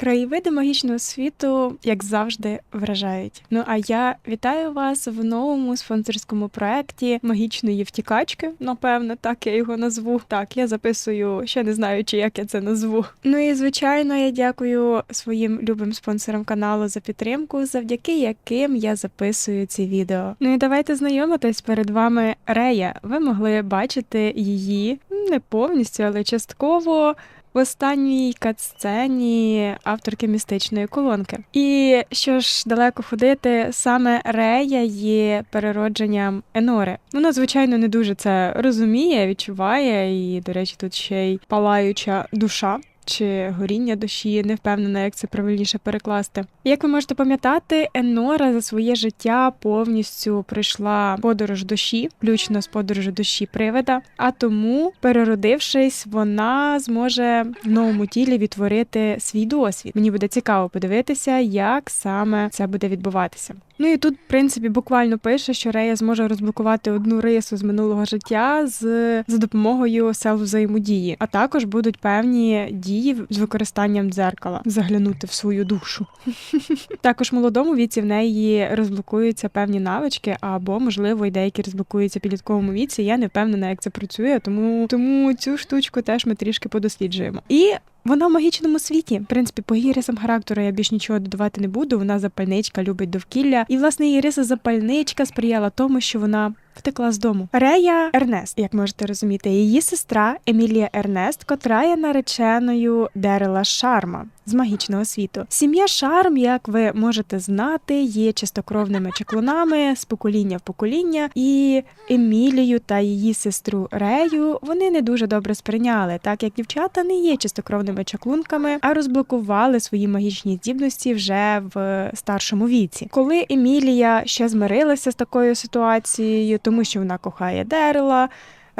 Краєвиди магічного світу, як завжди, вражають. Ну а я вітаю вас в новому спонсорському проекті магічної втікачки. Напевно, так я його назву. Так, я записую, ще не знаю, чи як я це назву. Ну і звичайно, я дякую своїм любим спонсорам каналу за підтримку, завдяки яким я записую ці відео. Ну і давайте знайомитись перед вами Рея. Ви могли бачити її не повністю, але частково в останній катсцені авторки містичної колонки. І що ж далеко ходити, саме Рея є переродженням Енори. Вона, звичайно, не дуже це розуміє, відчуває, і, до речі, тут ще й палаюча душа. Чи горіння душі, не впевнена, як це правильніше перекласти. Як ви можете пам'ятати, Енора за своє життя повністю пройшла подорож душі, включно з подорожу душі привида. А тому, переродившись, вона зможе в новому тілі відтворити свій досвід. Мені буде цікаво подивитися, як саме це буде відбуватися. Ну і тут, в принципі, буквально пише, що Рея зможе розблокувати одну рису з минулого життя з за допомогою сел взаємодії, а також будуть певні дії з використанням дзеркала, заглянути в свою душу. Також молодому віці в неї розблокуються певні навички, або, можливо, і деякі розблокуються підлітковому віці. Я не впевнена, як це працює, тому тому цю штучку теж ми трішки подосліджуємо. І вона в магічному світі. В принципі, по її рисам характеру я більш нічого додавати не буду. Вона запальничка, любить довкілля. І власне її риса запальничка сприяла тому, що вона втекла з дому. Рея Ернест, як можете розуміти, її сестра Емілія Ернест, котра є нареченою Дерела Шарма з магічного світу. Сім'я Шарм, як ви можете знати, є чистокровними чаклунами з покоління в покоління, і Емілію та її сестру Рею вони не дуже добре сприйняли, так як дівчата не є чистокровними чаклунками, а розблокували свої магічні здібності вже в старшому віці. Коли Емілія ще змирилася з такою ситуацією, тому що вона кохає Дерела.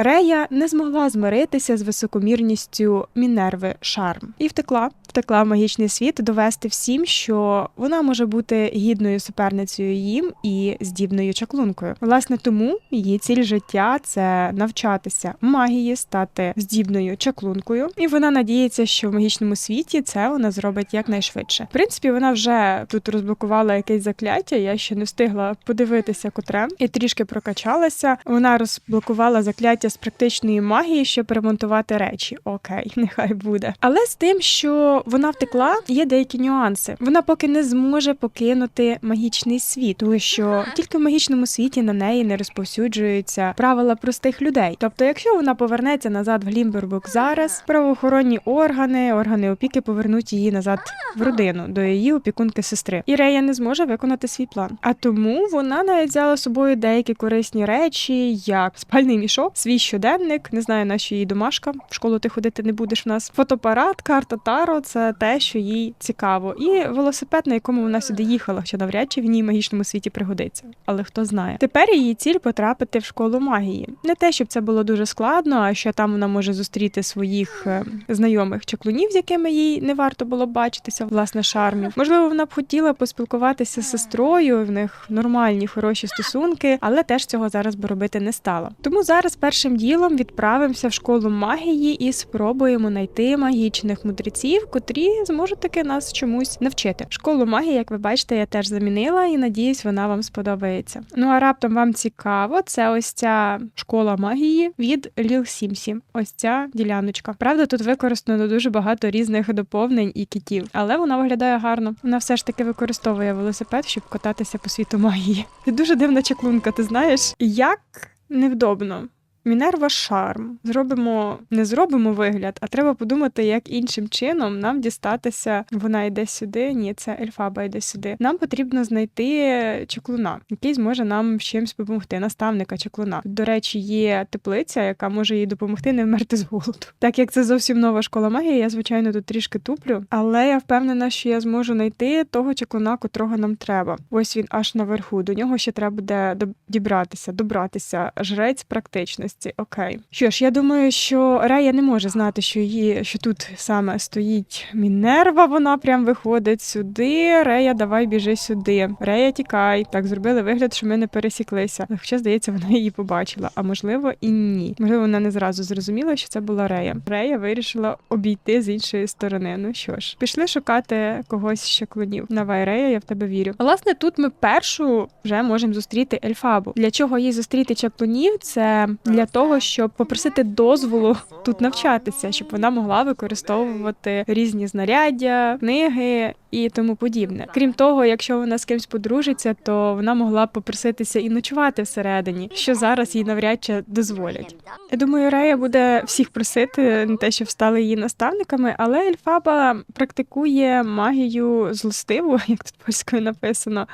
Рея не змогла змиритися з високомірністю Мінерви Шарм і втекла. Втекла в магічний світ довести всім, що вона може бути гідною суперницею їм і здібною чаклункою. Власне, тому її ціль життя це навчатися магії, стати здібною чаклункою, і вона надіється, що в магічному світі це вона зробить якнайшвидше. В принципі, вона вже тут розблокувала якесь закляття. Я ще не встигла подивитися, котре і трішки прокачалася. Вона розблокувала закляття з практичної магії, щоб ремонтувати речі. Окей, нехай буде. Але з тим, що вона втекла, є деякі нюанси. Вона поки не зможе покинути магічний світ, тому що тільки в магічному світі на неї не розповсюджуються правила простих людей. Тобто, якщо вона повернеться назад в Глімбербук зараз, правоохоронні органи, органи опіки повернуть її назад в родину до її опікунки сестри. І Рея не зможе виконати свій план. А тому вона навіть взяла з собою деякі корисні речі, як спальний мішок, свій щоденник, не знаю, на що її домашка. В школу ти ходити не будеш в нас. Фотоапарат, карта Таро це те, що їй цікаво, і велосипед, на якому вона сюди їхала, що навряд чи в ній магічному світі пригодиться. Але хто знає. Тепер її ціль потрапити в школу магії. Не те, щоб це було дуже складно, а що там вона може зустріти своїх е, знайомих чаклунів, з якими їй не варто було бачитися, власне, шармів. Можливо, вона б хотіла поспілкуватися з сестрою. В них нормальні хороші стосунки, але теж цього зараз би робити не стала. Тому зараз першим ділом відправимося в школу магії і спробуємо знайти магічних мудреців, котрі зможуть таки нас чомусь навчити. Школу магії, як ви бачите, я теж замінила і надіюсь, вона вам сподобається. Ну а раптом вам цікаво, це ось ця школа магії від Ліл Сімсі. Ось ця діляночка. Правда, тут використано дуже багато різних доповнень і китів, але вона виглядає гарно. Вона все ж таки використовує велосипед, щоб кататися по світу магії. Ти дуже дивна чаклунка, ти знаєш, як невдобно. Мінерва шарм. Зробимо, не зробимо вигляд, а треба подумати, як іншим чином нам дістатися. Вона йде сюди. Ні, це ельфаба йде сюди. Нам потрібно знайти чаклуна, який зможе нам чимось допомогти. Наставника чаклуна. До речі, є теплиця, яка може їй допомогти не вмерти з голоду. Так як це зовсім нова школа магії, я звичайно тут трішки туплю, але я впевнена, що я зможу знайти того чаклуна, котрого нам треба. Ось він аж наверху. До нього ще треба буде дібратися, добратися. Жрець практичності. Місці. Окей. Що ж, я думаю, що Рея не може знати, що її що тут саме стоїть Мінерва. Вона прям виходить сюди. Рея, давай біжи сюди. Рея, тікай. Так зробили вигляд, що ми не пересіклися. Хоча, здається, вона її побачила. А можливо, і ні. Можливо, вона не зразу зрозуміла, що це була Рея. Рея вирішила обійти з іншої сторони. Ну що ж, пішли шукати когось ще клонів. Давай, Рея, я в тебе вірю. Власне, тут ми першу вже можемо зустріти Ельфабу. Для чого їй зустріти чаклунів? Це для того, щоб попросити дозволу тут навчатися, щоб вона могла використовувати різні знаряддя, книги і тому подібне. Крім того, якщо вона з кимсь подружиться, то вона могла попроситися і ночувати всередині, що зараз їй навряд чи дозволять. Я думаю, Рея буде всіх просити не те, що стали її наставниками, але Ельфаба практикує магію злостиву, як тут польською написано.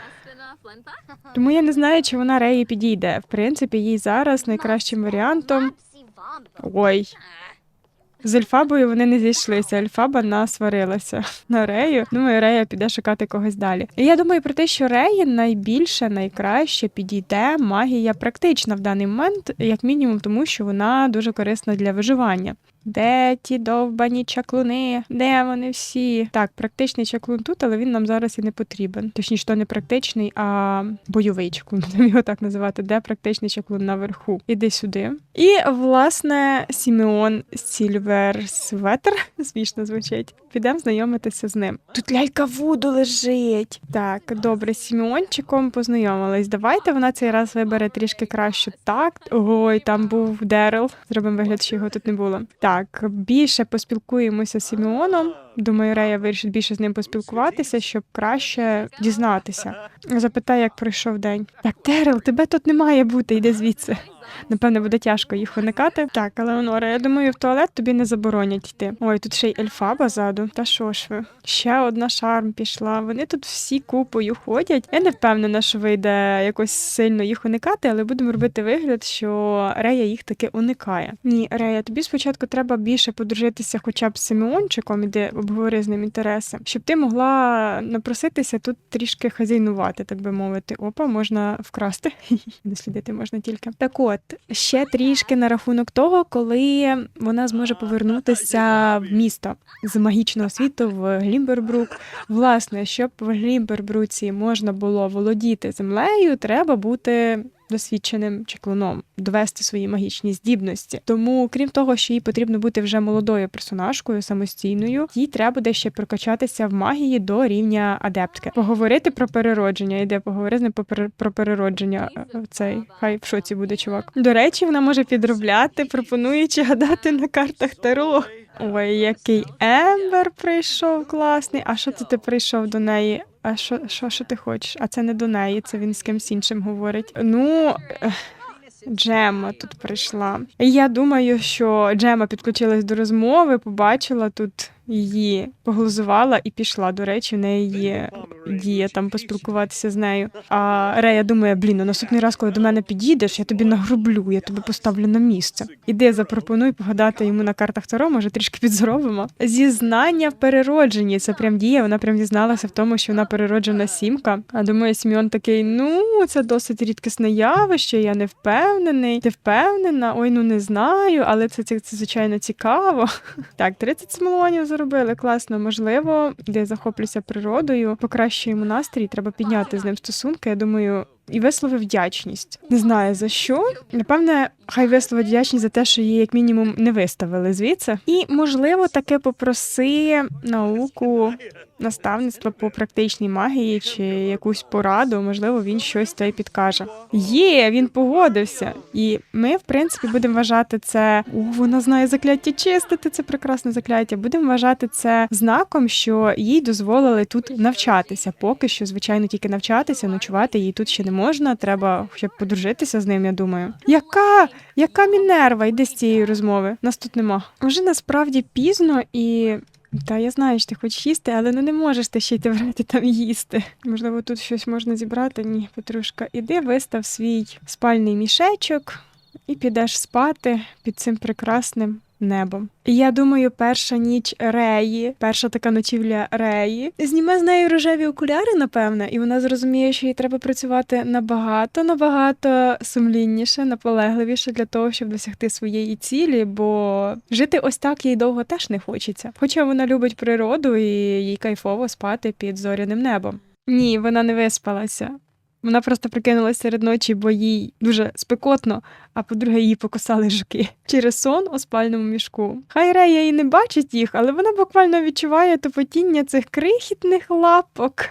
Тому я не знаю, чи вона Реї підійде. В принципі, їй зараз найкращим варіантом. Ой, з Ельфабою вони не зійшлися. Ельфаба насварилася на Рею. Думаю, Рея піде шукати когось далі. І я думаю про те, що Реї найбільше, найкраще підійде магія практична в даний момент, як мінімум, тому що вона дуже корисна для виживання. Де ті довбані чаклуни? Де вони всі? Так, практичний чаклун тут, але він нам зараз і не потрібен. Точніше, то не практичний, а бойовий чаклун. Будемо його так називати. Де практичний чаклун наверху? Іди сюди. І власне Сімеон Сільверсветер, смішно звучить. Підемо знайомитися з ним. Тут лялька Вуду лежить. Так, добре, Сімеончиком познайомились. Давайте вона цей раз вибере трішки кращу так. Ой, там був Дерел. Зробимо вигляд, що його тут не було. Так, більше поспілкуємося з Сімеоном. Думаю, Рея вирішить більше з ним поспілкуватися, щоб краще дізнатися. Запитай, як пройшов день. Так, Дерел, тебе тут не має бути, йди звідси. Напевне, буде тяжко їх уникати. Так, Елеонора, я думаю, в туалет тобі не заборонять йти. Ой, тут ще й ельфаба ззаду. Та що ж ви? Ще одна шарм пішла. Вони тут всі купою ходять. Я не впевнена, що вийде якось сильно їх уникати, але будемо робити вигляд, що Рея їх таки уникає. Ні, Рея, тобі спочатку треба більше подружитися, хоча б з Симеончиком, іди обговори з ним інтереси, щоб ти могла напроситися тут трішки хазяйнувати, так би мовити. Опа, можна вкрасти. Дослідити можна тільки. Так от, ще трішки на рахунок того, коли вона зможе повернутися в місто з магічного світу в Глімбербрук. Власне, щоб в Глімбербруці можна було володіти землею, треба бути. Досвідченим чеклуном довести свої магічні здібності. Тому, крім того, що їй потрібно бути вже молодою персонажкою самостійною, їй треба буде ще прокачатися в магії до рівня адептки. Поговорити про переродження. Іде поговори з про про переродження. е, Цей хай в шоці буде чувак. До речі, вона може підробляти, пропонуючи гадати на картах Таро. Ой, який Ембер прийшов класний. А що це ти прийшов до неї? А що, що, що ти хочеш? А це не до неї, це він з кимсь іншим говорить. Ну. Джема тут прийшла. Я думаю, що Джема підключилась до розмови, побачила тут її, поглузувала і пішла. До речі, в неї є дія там поспілкуватися з нею. А Рея думає: блін, ну наступний раз, коли до мене підійдеш, я тобі нагрублю, я тебе поставлю на місце. Іди, запропонуй погадати йому на картах Таро, може трішки підзоровимо. Зізнання в переродженні. Це прям дія. Вона прям дізналася в тому, що вона перероджена сімка. А думаю, Сім'он такий: ну це досить рідкісне явище. Я не впевнений. Ти впевнена? Ой, ну не знаю, але це, це, це звичайно цікаво. Так, 30 симулонів заробили. Класно, можливо, де захоплюся природою, покращуємо настрій. Треба підняти з ним стосунки. Я думаю. І висловив вдячність. Не знаю за що. Напевне, хай висловить вдячність за те, що її як мінімум не виставили звідси. І можливо таке попроси науку наставництва по практичній магії чи якусь пораду. Можливо, він щось та й підкаже. Є, він погодився. І ми, в принципі, будемо вважати це. О, вона знає закляття чистити. Це прекрасне закляття. Будемо вважати це знаком, що їй дозволили тут навчатися. Поки що, звичайно, тільки навчатися, ночувати їй тут ще не можна. Треба хоча б подружитися з ним. Я думаю, яка яка мінерва? Йди з цієї розмови. Нас тут нема. Вже насправді пізно і. Та я знаю, що ти хочеш їсти, але ну не можеш ти ще й врати там їсти. Можливо, тут щось можна зібрати. Ні, Петрушка, іди вистав свій спальний мішечок і підеш спати під цим прекрасним небом. Я думаю, перша ніч Реї, перша така ночівля Реї, зніме з неї рожеві окуляри, напевне, і вона зрозуміє, що їй треба працювати набагато, набагато сумлінніше, наполегливіше для того, щоб досягти своєї цілі, бо жити ось так їй довго теж не хочеться. Хоча вона любить природу і їй кайфово спати під зоряним небом. Ні, вона не виспалася. Вона просто прикинулася серед ночі, бо їй дуже спекотно, а по-друге, її покусали жуки через сон у спальному мішку. Хай Рея і не бачить їх, але вона буквально відчуває тупотіння цих крихітних лапок.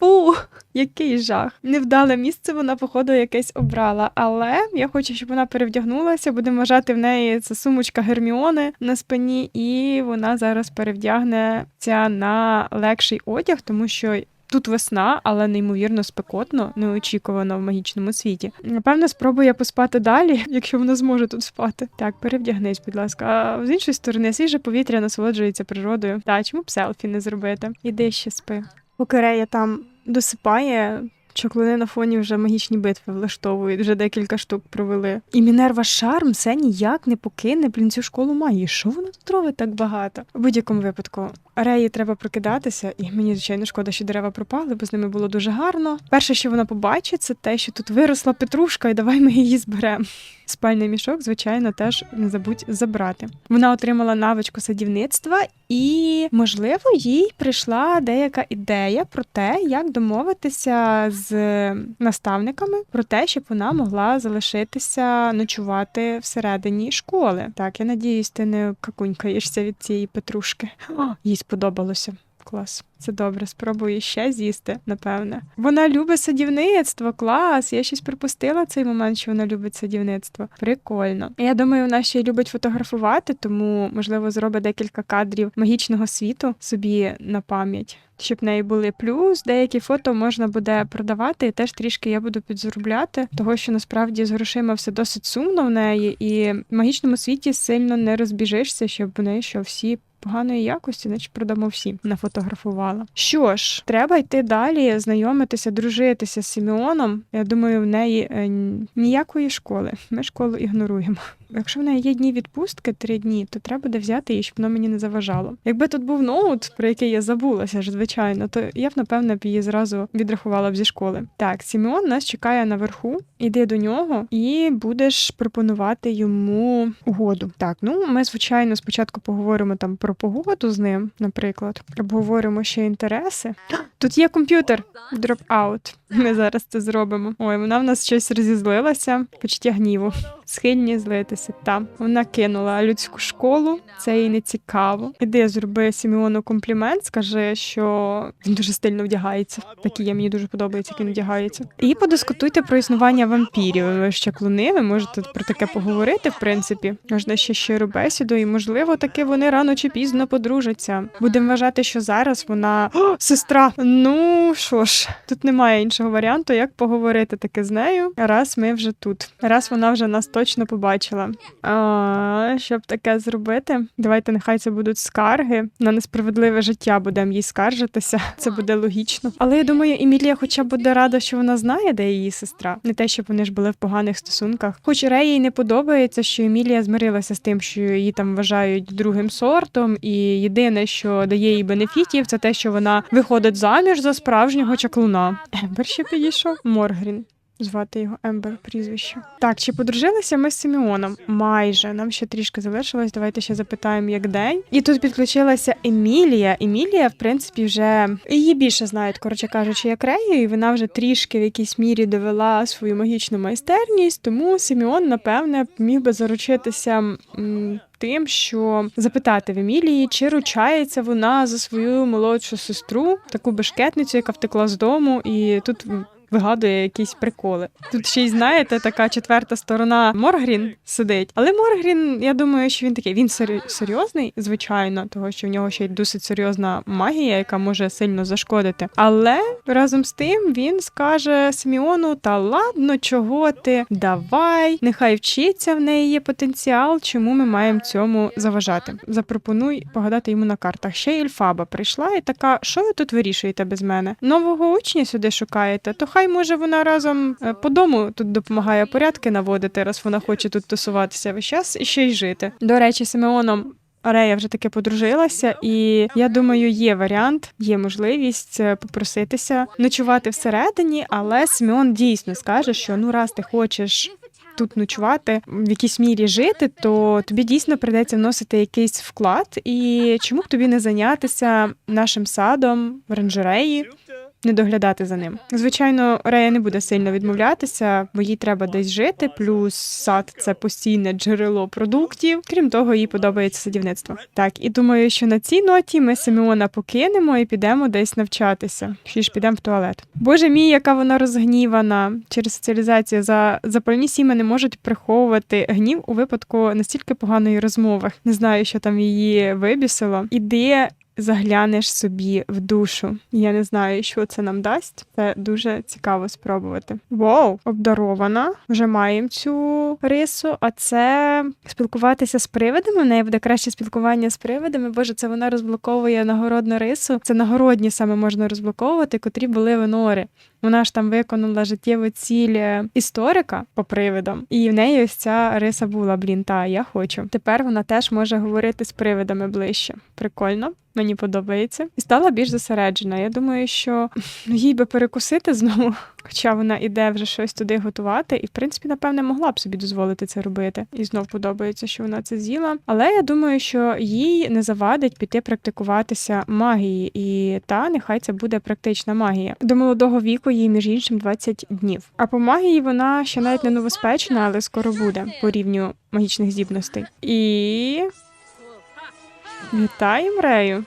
Фу, який жах. Невдале місце вона, походу, якесь обрала. Але я хочу, щоб вона перевдягнулася. Будемо вважати в неї це сумочка Герміони на спині, і вона зараз перевдягнеться на легший одяг, тому що. Тут весна, але неймовірно спекотно, неочікувано в магічному світі. Напевно, спробує поспати далі, якщо вона зможе тут спати. Так, перевдягнись, будь ласка. А з іншої сторони, свіже повітря насолоджується природою. Та чому б селфі не зробити? Іди ще спи. Поки там досипає. Чоклуни на фоні вже магічні битви влаштовують, вже декілька штук провели. І Мінерва Шарм все ніяк не покине, блін, цю школу має. Що вона тут робить так багато? У будь-якому випадку, Реї треба прокидатися, і мені, звичайно, шкода, що дерева пропали, бо з ними було дуже гарно. Перше, що вона побачить, це те, що тут виросла петрушка, і давай ми її зберемо. Спальний мішок, звичайно, теж не забудь забрати. Вона отримала навичку садівництва, і, можливо, їй прийшла деяка ідея про те, як домовитися з наставниками про те, щоб вона могла залишитися ночувати всередині школи. Так, я надіюсь, ти не какунькаєшся від цієї петрушки. Їй сподобалося. Клас, це добре. Спробую ще з'їсти, напевне. Вона любить садівництво, клас. Я щось припустила цей момент, що вона любить садівництво. Прикольно. Я думаю, вона ще й любить фотографувати, тому можливо зробить декілька кадрів магічного світу собі на пам'ять. Щоб в неї були плюс, деякі фото можна буде продавати, і теж трішки я буду підзаробляти, того що насправді з грошима все досить сумно в неї, і в магічному світі сильно не розбіжишся, щоб вони що всі поганої якості, значить продамо всі. Нафотографувала. Що ж, треба йти далі, знайомитися, дружитися з Сімеоном. Я думаю, в неї е, ніякої школи. Ми школу ігноруємо. Якщо в неї є дні відпустки, три дні, то треба буде взяти її, щоб воно мені не заважало. Якби тут був ноут, про який я забулася ж, звичайно, то я б напевне б її зразу відрахувала б зі школи. Так, Сімеон нас чекає наверху. Іди до нього і будеш пропонувати йому угоду. Так, ну ми звичайно спочатку поговоримо там про погоду з ним, наприклад. Обговоримо ще інтереси. Тут є комп'ютер. Dropout. Ми зараз це зробимо. Ой, вона в нас щось розізлилася, почуття гніву. Схильні злитися. Та вона кинула людську школу, це їй не цікаво. Іди зроби Сімеону комплімент, скажи, що він дуже стильно вдягається. Такі я мені дуже подобається, як він вдягається. І подискутуйте про існування вампірів. Ви ж чаклуни, ви можете про таке поговорити, в принципі. Можна ще щиру бесіду, і можливо, таки вони рано чи пізно подружаться. Будемо вважати, що зараз вона О, сестра. Ну що ж, тут немає іншого варіанту, як поговорити таки з нею. Раз ми вже тут, раз вона вже нас точно побачила. А, щоб таке зробити, давайте нехай це будуть скарги на несправедливе життя. Будемо їй скаржитися. Це буде логічно. Але я думаю, Емілія, хоча б буде рада, що вона знає, де її сестра. Не те, щоб вони ж були в поганих стосунках. Хоч Реї не подобається, що Емілія змирилася з тим, що її там вважають другим сортом, і єдине, що дає їй бенефітів, це те, що вона виходить заміж за справжнього чаклуна. Ембер ще підійшов. Моргрін. Звати його Ембер прізвище. Так, чи подружилися ми з Сімеоном? Майже нам ще трішки залишилось. Давайте ще запитаємо, як день. І тут підключилася Емілія. Емілія, в принципі, вже її більше знають, коротше кажучи, як Рею, і вона вже трішки в якійсь мірі довела свою магічну майстерність. Тому Сімеон, напевне, міг би заручитися. м, Тим, що запитати в Емілії, чи ручається вона за свою молодшу сестру, таку бешкетницю, яка втекла з дому, і тут вигадує якісь приколи. Тут ще й знаєте, така четверта сторона Моргрін сидить. Але Моргрін, я думаю, що він такий він серйозний, звичайно, того що в нього ще й досить серйозна магія, яка може сильно зашкодити. Але разом з тим він скаже Сіміону: та ладно, чого ти? Давай, нехай вчиться, в неї є потенціал. Чому ми маємо цьому заважати? Запропонуй погадати йому на картах. Ще й Ельфаба прийшла і така: що ви тут вирішуєте без мене? Нового учня сюди шукаєте? То хай хай може вона разом е, по дому тут допомагає порядки наводити, раз вона хоче тут тусуватися весь час і ще й жити. До речі, Симеоном. Рея вже таки подружилася, і я думаю, є варіант, є можливість е, попроситися ночувати всередині, але Симеон дійсно скаже, що ну раз ти хочеш тут ночувати, в якійсь мірі жити, то тобі дійсно прийдеться вносити якийсь вклад. І чому б тобі не зайнятися нашим садом в оранжереї? Не доглядати за ним. Звичайно, Рея не буде сильно відмовлятися, бо їй треба десь жити. Плюс сад це постійне джерело продуктів. Крім того, їй подобається садівництво. Так, і думаю, що на цій ноті ми Симеона покинемо і підемо десь навчатися. Чи ж підемо в туалет. Боже мій, яка вона розгнівана через соціалізацію. За запальні сіми не можуть приховувати гнів у випадку настільки поганої розмови. Не знаю, що там її вибісило. Іди заглянеш собі в душу. Я не знаю, що це нам дасть. Це дуже цікаво спробувати. Вау, обдарована. Вже маємо цю рису, а це спілкуватися з привидами. В неї буде краще спілкування з привидами. Боже, це вона розблоковує нагородну рису. Це нагородні саме можна розблоковувати, котрі були в нори. Вона ж там виконала життєву ціль історика по привидам, і в неї ось ця риса була. Блін, та я хочу. Тепер вона теж може говорити з привидами ближче. Прикольно. Мені подобається і стала більш зосереджена. Я думаю, що їй би перекусити знову, хоча вона іде вже щось туди готувати, і в принципі, напевне, могла б собі дозволити це робити. І знов подобається, що вона це з'їла. Але я думаю, що їй не завадить піти практикуватися магії, і та нехай це буде практична магія. До молодого віку їй, між іншим, 20 днів. А по магії вона ще навіть не новоспечена, але скоро буде по рівню магічних здібностей. І Вітаємо Рею.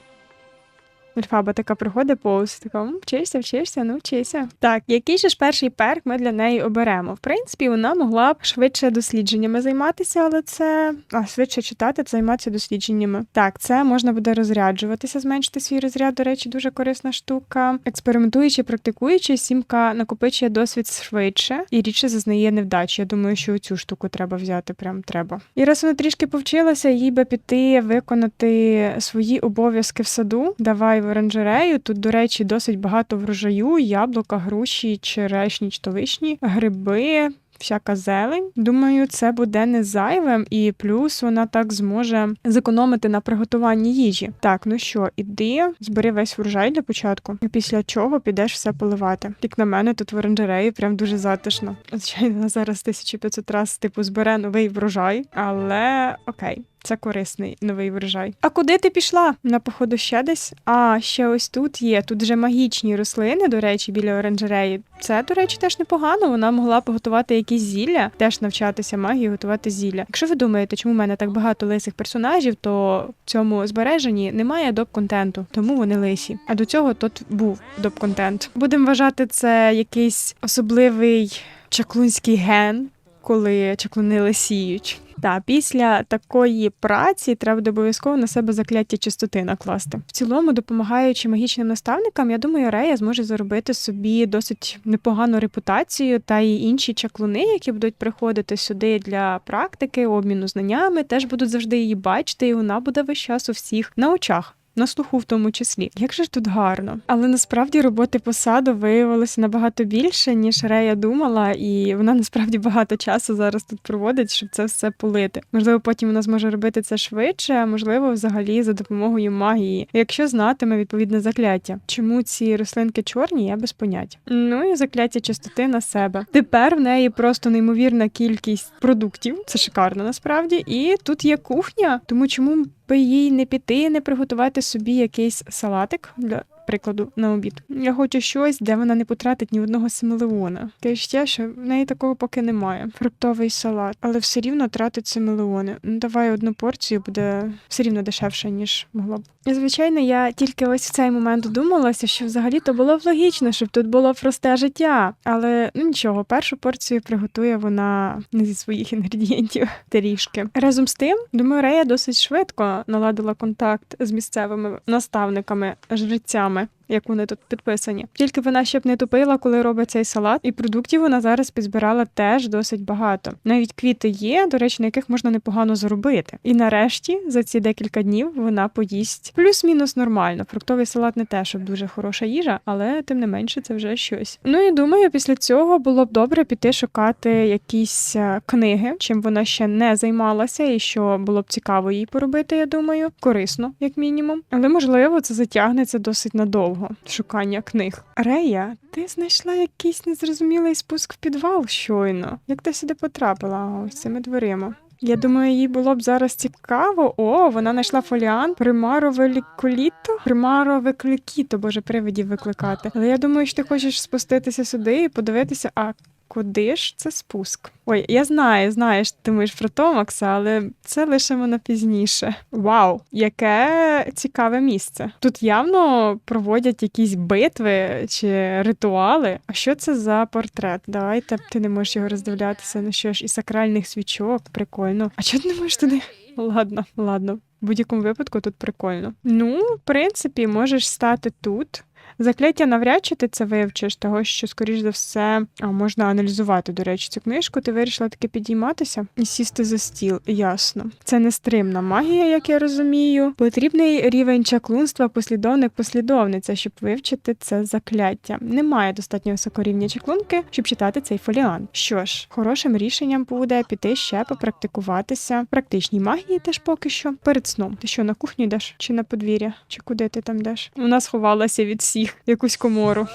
Ельфаба така приходить повз, така «М, вчишся, вчишся, ну вчися. Так, який же ж перший перк ми для неї оберемо? В принципі, вона могла б швидше дослідженнями займатися, але це а, швидше читати, займатися дослідженнями. Так, це можна буде розряджуватися, зменшити свій розряд. До речі, дуже корисна штука. Експериментуючи, практикуючи, сімка накопичує досвід швидше і рідше зазнає невдачі. Я думаю, що цю штуку треба взяти. Прям треба. І раз вона трішки повчилася, їй би піти виконати свої обов'язки в саду. Давай в оранжерею. Тут, до речі, досить багато врожаю: яблука, груші, черешні, чтовишні, гриби. Всяка зелень. Думаю, це буде не зайвим, і плюс вона так зможе зекономити на приготуванні їжі. Так, ну що, іди, збери весь врожай для початку, після чого підеш все поливати. Як на мене, тут в оранжереї прям дуже затишно. Звичайно, зараз 1500 раз типу збере новий врожай, але окей. Це корисний новий врожай. А куди ти пішла? На походу ще десь? А, ще ось тут є. Тут вже магічні рослини, до речі, біля оранжереї. Це, до речі, теж непогано. Вона могла поготувати якісь зілля, теж навчатися магії, готувати зілля. Якщо ви думаєте, чому в мене так багато лисих персонажів, то в цьому збереженні немає доп-контенту, тому вони лисі. А до цього тут був доп-контент. Будемо вважати це якийсь особливий чаклунський ген, коли чаклуни лисіють. Та після такої праці треба обов'язково на себе закляття чистоти накласти. В цілому, допомагаючи магічним наставникам, я думаю, Рея зможе заробити собі досить непогану репутацію, та й інші чаклуни, які будуть приходити сюди для практики, обміну знаннями, теж будуть завжди її бачити, і вона буде весь час у всіх на очах. На слуху в тому числі. Як же ж тут гарно. Але насправді роботи по саду виявилося набагато більше, ніж Рея думала, і вона насправді багато часу зараз тут проводить, щоб це все полити. Можливо, потім вона зможе робити це швидше, а можливо, взагалі за допомогою магії, якщо знатиме відповідне закляття. Чому ці рослинки чорні, я без поняття. Ну і закляття чистоти на себе. Тепер в неї просто неймовірна кількість продуктів. Це шикарно насправді. І тут є кухня, тому чому би їй не піти, не приготувати собі якийсь салатик для прикладу на обід. Я хочу щось, де вона не потратить ні одного семелеона. Ще, що в неї такого поки немає. Фруктовий салат, але все рівно тратить семелеони. Ну давай одну порцію буде все рівно дешевше, ніж могло б. Звичайно, я тільки ось в цей момент думалася, що взагалі то було б логічно, щоб тут було просте життя. Але ну нічого, першу порцію приготує вона не зі своїх інгредієнтів трішки. Разом з тим, думаю, Рея досить швидко наладила контакт з місцевими наставниками жрецями. Як вони тут підписані. Тільки вона ще б не тупила, коли робить цей салат, і продуктів вона зараз підзбирала теж досить багато. Навіть квіти є, до речі, на яких можна непогано заробити. І нарешті за ці декілька днів вона поїсть плюс-мінус нормально. Фруктовий салат не те, щоб дуже хороша їжа, але тим не менше це вже щось. Ну і думаю, після цього було б добре піти шукати якісь е, книги, чим вона ще не займалася, і що було б цікаво їй поробити. Я думаю, корисно, як мінімум. Але можливо, це затягнеться досить надовго. Шукання книг. Рея, ти знайшла якийсь незрозумілий спуск в підвал щойно. Як ти сюди потрапила ось цими дверима? Я думаю, їй було б зараз цікаво. О, вона знайшла фоліант примарове ліколіто, примарове клікіто, боже, привидів викликати. Але я думаю, що ти хочеш спуститися сюди і подивитися, а куди ж це спуск? Ой, я знаю, знаєш, ти думаєш про Томакса, але це лишимо на пізніше. Вау, яке цікаве місце. Тут явно проводять якісь битви чи ритуали. А що це за портрет? Давайте ти не можеш його роздивлятися. Ну що ж, і сакральних свічок, прикольно. А чого ти не можеш туди? Ладно, ладно. В будь-якому випадку тут прикольно. Ну, в принципі, можеш стати тут. Закляття навряд чи ти це вивчиш, того що, скоріш за все, можна аналізувати, до речі, цю книжку. Ти вирішила таки підійматися і сісти за стіл. Ясно. Це нестримна магія, як я розумію. Потрібний рівень чаклунства, послідовник, послідовниця, щоб вивчити це закляття. Немає достатньо високого рівня чаклунки, щоб читати цей фоліан. Що ж, хорошим рішенням буде піти ще попрактикуватися практичній магії, теж поки що перед сном. Ти що на кухню йдеш? Чи на подвір'я? Чи куди ти там йдеш? Вона сховалася від всіх якусь комору.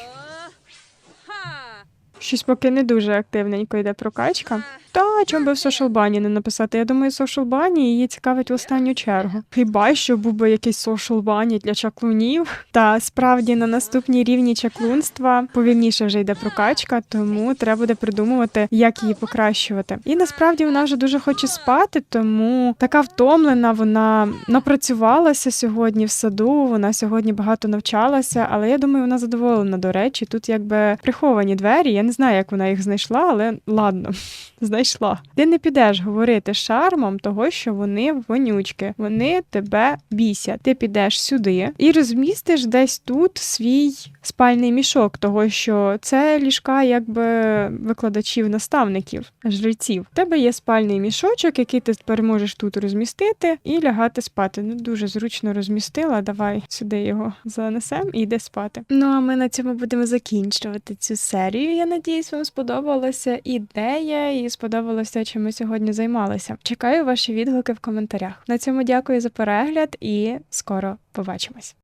Щось поки не дуже активненько йде прокачка. Та чому би в сошлбані не написати? Я думаю, сошлбані її цікавить в останню чергу. Хіба що був би якийсь сошлбані для чаклунів? Та справді на наступній рівні чаклунства повільніше вже йде прокачка, тому треба буде придумувати, як її покращувати. І насправді вона вже дуже хоче спати, тому така втомлена. Вона напрацювалася сьогодні в саду. Вона сьогодні багато навчалася, але я думаю, вона задоволена. До речі, тут якби приховані двері. Я не знаю, як вона їх знайшла, але ладно. Знайшла. Ти не підеш говорити шармом того, що вони вонючки, вони тебе бісять. Ти підеш сюди і розмістиш десь тут свій спальний мішок, того що це ліжка якби викладачів, наставників, жреців. В тебе є спальний мішочок, який ти тепер можеш тут розмістити і лягати спати. Ну дуже зручно розмістила. Давай сюди його занесемо і йде спати. Ну а ми на цьому будемо закінчувати цю серію. Я надіюсь, вам сподобалася ідея і сподобалося, чим ми сьогодні займалися. Чекаю ваші відгуки в коментарях. На цьому дякую за перегляд і скоро побачимось.